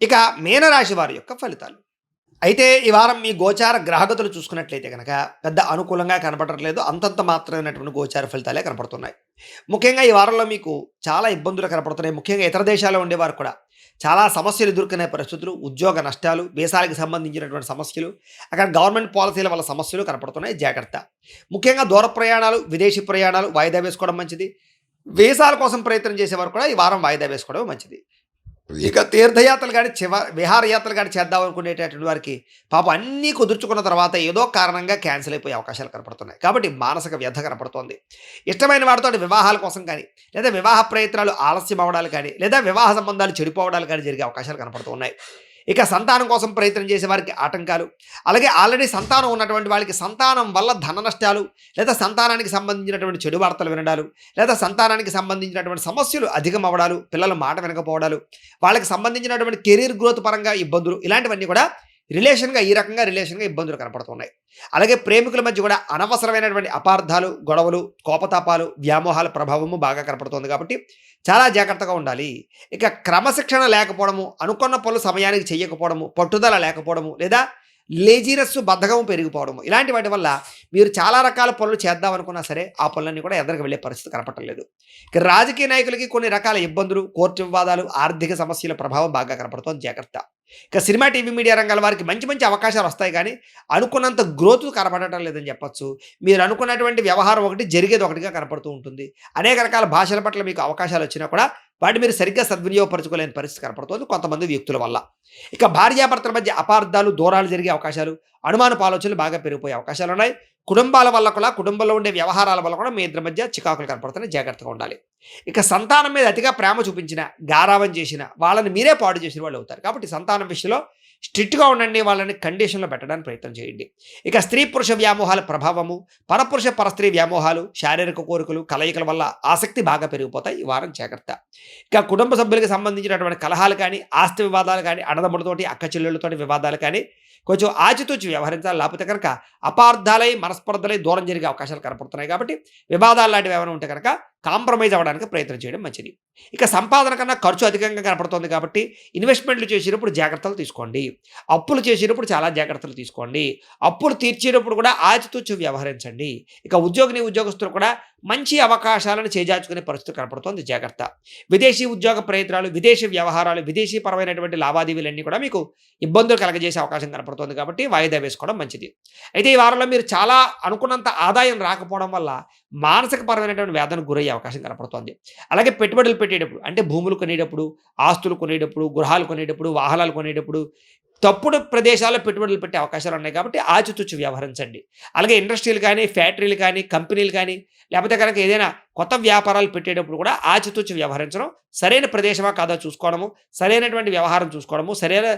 ఇక మీనరాశి వారి యొక్క ఫలితాలు. అయితే ఈ వారం మీ గోచార గ్రహగతులు చూసుకున్నట్లయితే కనుక పెద్ద అనుకూలంగా కనపడట్లేదు. అంతంత మాత్రమైనటువంటి గోచార ఫలితాలే కనపడుతున్నాయి. ముఖ్యంగా ఈ వారంలో మీకు చాలా ఇబ్బందులు కనపడుతున్నాయి. ముఖ్యంగా ఇతర దేశాల్లో ఉండేవారు కూడా చాలా సమస్యలు ఎదుర్కొనే పరిస్థితులు ఉద్యోగ నష్టాలు వేసాలకు సంబంధించినటువంటి సమస్యలు అక్కడ గవర్నమెంట్ పాలసీల వల్ల సమస్యలు కనపడుతున్నాయి. జాగ్రత్త. ముఖ్యంగా దూర ప్రయాణాలు విదేశీ ప్రయాణాలు వాయిదా వేసుకోవడం మంచిది. వీసాల కోసం ప్రయత్నం చేసేవారు కూడా ఈ వారం వాయిదా వేసుకోవడం మంచిది. ఇక తీర్థయాత్రలు కానీ చివ విహారయాత్రలు కానీ చేద్దాం అనుకునేటటువంటి వారికి పాపం అన్నీ కుదుర్చుకున్న తర్వాత ఏదో కారణంగా క్యాన్సిల్ అయిపోయే అవకాశాలు కనపడుతున్నాయి. కాబట్టి మానసిక వ్యర్థ కనపడుతోంది. ఇష్టమైన వాటితో వివాహాల కోసం కానీ లేదా వివాహ ప్రయత్నాలు ఆలస్యం అవడాలు కానీ లేదా వివాహ సంబంధాలు చెడిపోవడాలు కానీ జరిగే అవకాశాలు కనపడుతున్నాయి ఇక సంతానం కోసం ప్రయత్నం చేసే వారికి ఆటంకాలు. అలాగే ఆల్రెడీ సంతానం ఉన్నటువంటి వాళ్ళకి సంతానం వల్ల ధన నష్టాలు లేదా సంతానానికి సంబంధించినటువంటి చెడు వార్తలు వినడాలు లేదా సంతానానికి సంబంధించినటువంటి సమస్యలు అధికం అవ్వడాలు పిల్లల మాట వినకపోవడాలు వాళ్ళకి సంబంధించినటువంటి కెరీర్ గ్రోత్ పరంగా ఇబ్బందులు ఇలాంటివన్నీ కూడా రిలేషన్గా ఈ రకంగా రిలేషన్గా ఇబ్బందులు కనపడుతున్నాయి. అలాగే ప్రేమికుల మధ్య కూడా అనవసరమైనటువంటి అపార్థాలు గొడవలు కోపతాపాలు వ్యామోహాల ప్రభావము బాగా కనపడుతుంది కాబట్టి చాలా జాగ్రత్తగా ఉండాలి. ఇక క్రమశిక్షణ లేకపోవడము అనుకున్న పనులు సమయానికి చేయకపోవడము పట్టుదల లేకపోవడము లేదా లేజీనెస్ బద్ధకం పెరిగిపోవడము ఇలాంటి వాటి వల్ల మీరు చాలా రకాల పనులు చేద్దాం అనుకున్నా సరే ఆ పనులన్నీ కూడా ఎదరికి వెళ్ళే పరిస్థితి కనపడలేదు ఇక రాజకీయ నాయకులకి కొన్ని రకాల ఇబ్బందులు కోర్టు వివాదాలు ఆర్థిక సమస్యల ప్రభావం బాగా కనపడుతోంది జాగ్రత్త. ఇక సినిమా టీవీ మీడియా రంగాల వారికి మంచి మంచి అవకాశాలు వస్తాయి కానీ అనుకున్నంత గ్రోత్ కనపడటం లేదని చెప్పచ్చు. మీరు అనుకున్నటువంటి వ్యవహారం ఒకటి జరిగేది ఒకటిగా కనపడుతూ ఉంటుంది. అనేక రకాల భాషల పట్ల మీకు అవకాశాలు వచ్చినా కూడా వాటి మీరు సరిగ్గా సద్వినియోగపరచుకోలేని పరిస్థితి కనపడుతుంది కొంతమంది వ్యక్తుల వల్ల. ఇక భార్యాభర్తల మధ్య అపార్థాలు దూరాలు జరిగే అవకాశాలు అనుమానపు ఆలోచనలు బాగా పెరిగిపోయే అవకాశాలు ఉన్నాయి. కుటుంబాల వల్ల కూడా కుటుంబంలో ఉండే వ్యవహారాల వల్ల కూడా మీ ఇద్దరి మధ్య చికాకులు కనపడుతున్నాయి. జాగ్రత్తగా ఉండాలి. ఇక సంతానం మీద అతిగా ప్రేమ చూపించిన గారావం చేసిన వాళ్ళని మీరే పాడు చేసిన వాళ్ళు అవుతారు. కాబట్టి సంతానం విషయంలో స్ట్రిక్ట్గా ఉండండి. వాళ్ళని కండిషన్లో పెట్టడానికి ప్రయత్నం చేయండి. ఇక స్త్రీ పురుష వ్యామోహాల ప్రభావము పరపురుష పరస్త్రీ వ్యామోహాలు శారీరక కోరికలు కలయికల వల్ల ఆసక్తి బాగా పెరిగిపోతాయి. ఈ వారం జాగ్రత్త. ఇక కుటుంబ సభ్యులకు సంబంధించినటువంటి కలహాలు కానీ ఆస్తి వివాదాలు కానీ అన్నదమ్ములతోటి అక్క చెల్లెళ్ళతోటి వివాదాలు కానీ కొంచెం ఆచితూచి వ్యవహరించాలి. లేకపోతే కనుక అపార్థాలై మనస్పర్ధలై దూరం జరిగే అవకాశాలు కనపడుతున్నాయి కాబట్టి వివాదాలు లాంటివి ఏమైనా ఉంటే కనుక కాంప్రమైజ్ అవ్వడానికి ప్రయత్నం చేయడం మంచిది. ఇక సంపాదన కన్నా ఖర్చు అధికంగా కనపడుతుంది కాబట్టి ఇన్వెస్ట్మెంట్లు చేసేటప్పుడు జాగ్రత్తలు తీసుకోండి. అప్పులు చేసినప్పుడు చాలా జాగ్రత్తలు తీసుకోండి. అప్పులు తీర్చేటప్పుడు కూడా ఆచితూచి వ్యవహరించండి. ఇక ఉద్యోగిని ఉద్యోగస్తులు కూడా మంచి అవకాశాలను చేజార్చుకునే పరిస్థితి కనపడుతోంది. జాగ్రత్త. విదేశీ ఉద్యోగ ప్రయత్నాలు విదేశీ వ్యవహారాలు విదేశీ పరమైనటువంటి లావాదేవీలన్నీ కూడా మీకు ఇబ్బందులు కలగజేసే అవకాశం కనపడుతుంది. కాబట్టి వాయిదా వేసుకోవడం మంచిది. అయితే ఈ వారంలో మీరు చాలా అనుకున్నంత ఆదాయం రాకపోవడం వల్ల మానసిక పరమైనటువంటి వేదనకు గురయ్యే అవకాశం కనపడుతోంది. అలాగే పెట్టుబడులు పెట్టేటప్పుడు అంటే భూములు కొనేటప్పుడు ఆస్తులు కొనేటప్పుడు గృహాలు కొనేటప్పుడు వాహనాలు కొనేటప్పుడు తప్పుడు ప్రదేశాల్లో పెట్టుబడులు పెట్టే అవకాశాలు ఉన్నాయి కాబట్టి ఆచితూచి వ్యవహరించండి. అలాగే ఇండస్ట్రీలు కానీ ఫ్యాక్టరీలు కానీ కంపెనీలు కానీ లేకపోతే కనుక ఏదైనా కొత్త వ్యాపారాలు పెట్టేటప్పుడు కూడా ఆచితూచి వ్యవహరించడం సరైన ప్రదేశమా కాదా చూసుకోవడము సరైనటువంటి వ్యవహారం చూసుకోవడము సరైన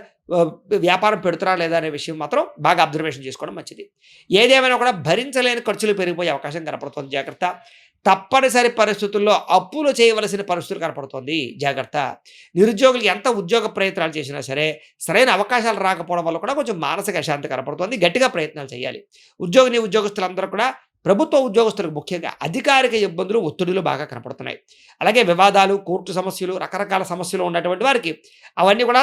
వ్యాపారం పెడుతున్నా లేదా అనే విషయం మాత్రం బాగా అబ్జర్వేషన్ చేసుకోవడం మంచిది. ఏదేమైనా కూడా భరించలేని ఖర్చులు పెరిగిపోయే అవకాశం కనపడుతుంది. జాగ్రత్త. తప్పనిసరి పరిస్థితుల్లో అప్పులు చేయవలసిన పరిస్థితులు కనపడుతుంది. జాగ్రత్త. నిరుద్యోగులు ఎంత ఉద్యోగ ప్రయత్నాలు చేసినా సరే సరైన అవకాశాలు రాకపోవడం వల్ల కూడా కొంచెం మానసిక అశాంతి కనపడుతుంది. గట్టిగా ప్రయత్నాలు చేయాలి. ఉద్యోగిని ఉద్యోగస్తులందరూ కూడా ప్రభుత్వ ఉద్యోగస్తులకు ముఖ్యంగా అధికారిక ఇబ్బందులు ఒత్తిడులు బాగా కనపడుతున్నాయి. అలాగే వివాదాలు కోర్టు సమస్యలు రకరకాల సమస్యలు ఉన్నటువంటి వారికి అవన్నీ కూడా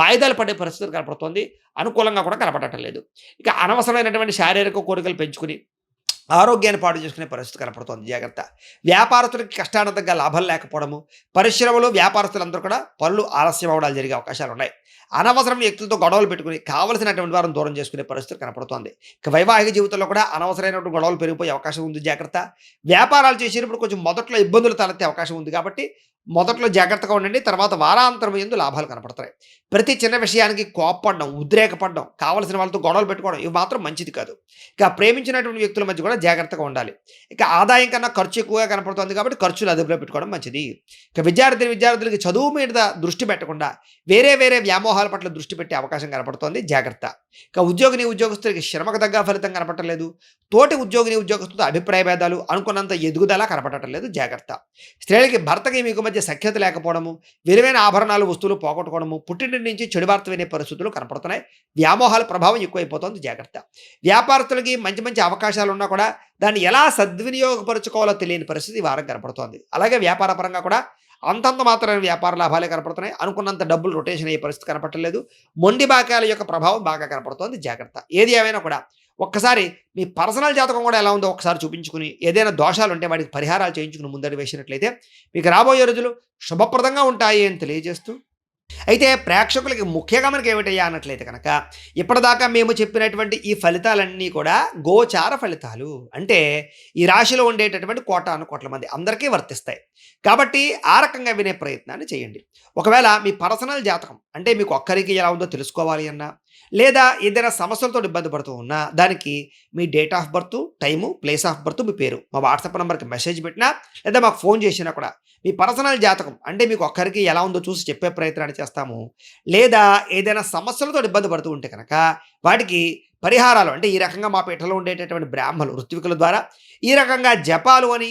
వాయిదాలు పడే పరిస్థితులు కనపడుతోంది. అనుకూలంగా కూడా కనపడటం లేదు. ఇక అనవసరమైనటువంటి శారీరక కోరికలు పెంచుకుని ఆరోగ్యాన్ని పాడు చేసుకునే పరిస్థితి కనపడుతోంది. జాగ్రత్త. వ్యాపారస్తులకి కష్టానంతంగా లాభం లేకపోవడము పరిశ్రమలు వ్యాపారస్తులందరూ కూడా పనులు ఆలస్యం అవడాలు జరిగే అవకాశాలు ఉన్నాయి. అనవసరం వ్యక్తులతో గొడవలు పెట్టుకుని కావలసినటువంటి వారిని దూరం చేసుకునే పరిస్థితి కనపడుతోంది. ఇక వైవాహిక జీవితంలో కూడా అనవసరమైనటువంటి గొడవలు పెరిగిపోయే అవకాశం ఉంది. జాగ్రత్త. వ్యాపారాలు చేసేటప్పుడు కొంచెం మొదట్లో ఇబ్బందులు తలెత్తే అవకాశం ఉంది కాబట్టి మొదట్లో జాగ్రత్తగా ఉండండి తర్వాత వారాంతరం ఎందు లాభాలు కనపడతాయి. ప్రతి చిన్న విషయానికి కోప్పడడం ఉద్రేకపడడం కావలసిన వాళ్ళతో గొడవలు పెట్టుకోవడం ఇవి మాత్రం మంచిది కాదు. ఇక ప్రేమించినటువంటి వ్యక్తుల మధ్య కూడా జాగ్రత్తగా ఉండాలి. ఇక ఆదాయం కన్నా ఖర్చు ఎక్కువగా కనపడుతుంది కాబట్టి ఖర్చులు అదుపులో పెట్టుకోవడం మంచిది. ఇక విద్యార్థి విద్యార్థులకి చదువు మీద దృష్టి పెట్టకుండా వేరే వేరే వ్యామోహాల పట్ల దృష్టి పెట్టే అవకాశం కనపడుతోంది. జాగ్రత్త. ఇక ఉద్యోగిని ఉద్యోగస్తులకి శ్రమకు తగ్గ ఫలితం కనపడలేదు తోటి ఉద్యోగిని ఉద్యోగస్తులతో అభిప్రాయ భేదాలు అనుకున్నంత ఎదుగుదల కనపడటం లేదు. జాగ్రత్త. స్త్రీలకి భర్తకి మీకు మధ్య సఖ్యత లేకపోవడము విలువైన ఆభరణాలు వస్తువులు పోగొట్టుకోవడము పుట్టింటి నుంచి చెడువార్త వినే పరిస్థితులు కనపడుతున్నాయి. వ్యామోహాల ప్రభావం ఎక్కువైపోతుంది. జాగ్రత్త. వ్యాపారస్తులకి మంచి మంచి అవకాశాలు ఉన్నా కూడా దాన్ని ఎలా సద్వినియోగపరచుకోవాలో తెలియని పరిస్థితి వారం కనపడుతోంది. అలాగే వ్యాపార పరంగా కూడా అంతంత మాత్రమే వ్యాపార లాభాలే కనపడుతున్నాయి. అనుకున్నంత డబ్బులు రొటేషన్ అయ్యే పరిస్థితి కనపడలేదు మొండి బాకాల యొక్క ప్రభావం బాగా కనపడుతోంది. జాగ్రత్త. ఏది ఏమైనా కూడా ఒక్కసారి మీ పర్సనల్ జాతకం కూడా ఎలా ఉందో ఒకసారి చూపించుకుని ఏదైనా దోషాలు ఉంటే వాటికి పరిహారాలు చేయించుకుని ముందడి వేసినట్లయితే మీకు రాబోయే రోజులు శుభప్రదంగా ఉంటాయి అని తెలియజేస్తూ అయితే ప్రేక్షకులకి ముఖ్యంగా మనకి ఏమిటయ్యా అన్నట్లయితే కనుక ఇప్పటిదాకా మేము చెప్పినటువంటి ఈ ఫలితాలన్నీ కూడా గోచార ఫలితాలు. అంటే ఈ రాశిలో ఉండేటటువంటి కోటాను కోట్ల మంది అందరికీ వర్తిస్తాయి. కాబట్టి ఆ రకంగా వినే ప్రయత్నాన్ని చేయండి. ఒకవేళ మీ పర్సనల్ జాతకం అంటే మీకు ఒక్కరికి ఎలా ఉందో తెలుసుకోవాలి అన్నా లేదా ఏదైనా సమస్యలతో ఇబ్బంది పడుతూ ఉన్నా దానికి మీ date of birth time place of birth మీ పేరు. మా వాట్సాప్ నెంబర్కి మెసేజ్ పెట్టినా లేదా మాకు ఫోన్ చేసినా కూడా మీ పర్సనల్ జాతకం అంటే మీకు ఒక్కరికి ఎలా ఉందో చూసి చెప్పే ప్రయత్నాన్ని చేస్తాము. లేదా ఏదైనా సమస్యలతో ఇబ్బంది పడుతూ ఉంటే కనుక వాటికి పరిహారాలు అంటే ఈ రకంగా మా పీఠలో ఉండేటటువంటి బ్రాహ్మలు ఋత్వికుల ద్వారా ఈ రకంగా జపాలు అని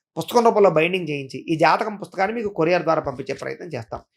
పుస్తకం రూపంలో బైండింగ్ చేయించి ఈ జాతకం పుస్తకాన్ని మీకు కొరియర్ ద్వారా పంపించే ప్రయత్నం చేస్తాం.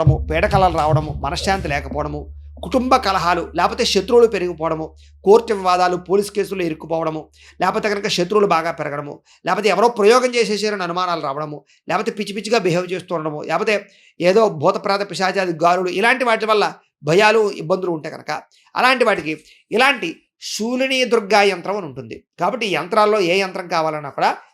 పట్టకపోవడము పీడకలలు రావడము మనశ్శాంతి లేకపోవడము కుటుంబ కలహాలు లేకపోతే శత్రువులు పెరిగిపోవడము కోర్టు వివాదాలు పోలీస్ కేసులు ఇరుక్కుపోవడము లేకపోతే కనుక శత్రువులు బాగా పెరగడము లేకపోతే ఎవరో ప్రయోగం చేసేసారని అనుమానాలు రావడము లేకపోతే పిచ్చి పిచ్చిగా బిహేవ్ చేస్తూ ఉండడము లేకపోతే ఏదో భూతప్రాత పిశాచాది గారులు ఇలాంటి వాటి వల్ల భయాలు ఇబ్బందులు ఉంటాయి కనుక అలాంటి వాటికి ఇలాంటి శూలిని దుర్గా యంత్రం అని ఉంటుంది. కాబట్టి ఈ యంత్రాల్లో ఏ యంత్రం కావాలన్నా కూడా